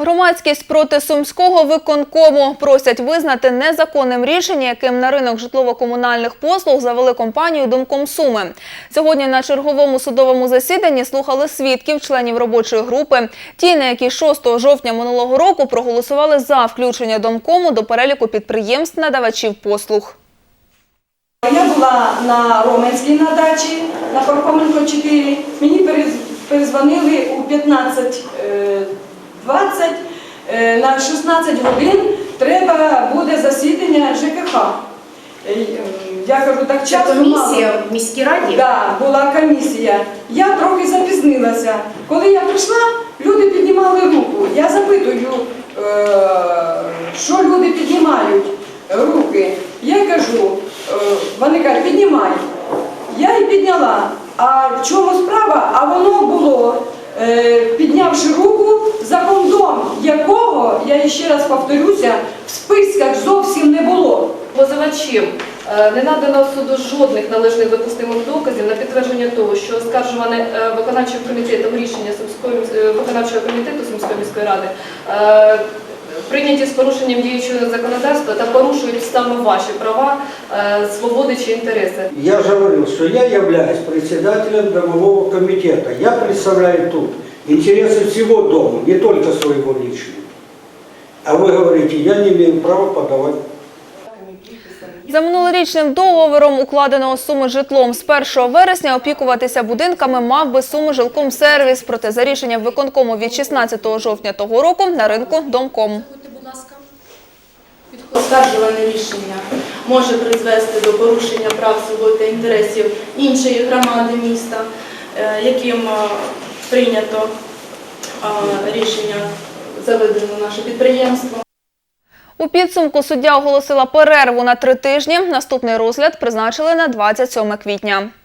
Громадськість проти сумського виконкому просять визнати незаконним рішення, яким на ринок житлово-комунальних послуг завели компанію Думком Суми. Сьогодні на черговому судовому засіданні слухали свідків, членів робочої групи. Ті, на які 6 жовтня минулого року проголосували за включення домкому до переліку підприємств надавачів послуг. Я була на Роменській надачі на Пархоменко 4. Мені перезвонили у 15 20 е, на 16 годин треба буде засідання ЖКХ. Е, ем, я кажу, так часу комісія мало. в міській раді? Так, да, була комісія. Я трохи запізнилася. Коли я прийшла, люди піднімали руку. Я запитую, е, що люди піднімають руки. Я кажу, вони кажуть, піднімай. Я і підняла. А в чому справа? А воно було. Раз повторюся, в списках зовсім не було. Позивачем е, не надано суду жодних належних допустимих доказів на підтвердження того, що оскаржуване е, виконавчим комітетом рішення е, виконавчого комітету Сумської міської ради прийняті з порушенням діючого законодавства та порушують саме ваші права, свободи чи інтереси. Я же говорил, что я являюсь председателем домового комитета. Я представляю тут интересы всего дома, не только своего личного. А вы говорите, я не имею права подавать За минулорічним договором, укладеного суми житлом з 1 вересня, опікуватися будинками мав би суми жилкомсервіс. Проте за рішенням виконкому від 16 жовтня того року на ринку Домком. Оскаржуване рішення може призвести до порушення прав свобод та інтересів іншої громади міста, е, яким е, прийнято е, рішення заведено наше підприємство. У підсумку суддя оголосила перерву на три тижні. Наступний розгляд призначили на 27 квітня.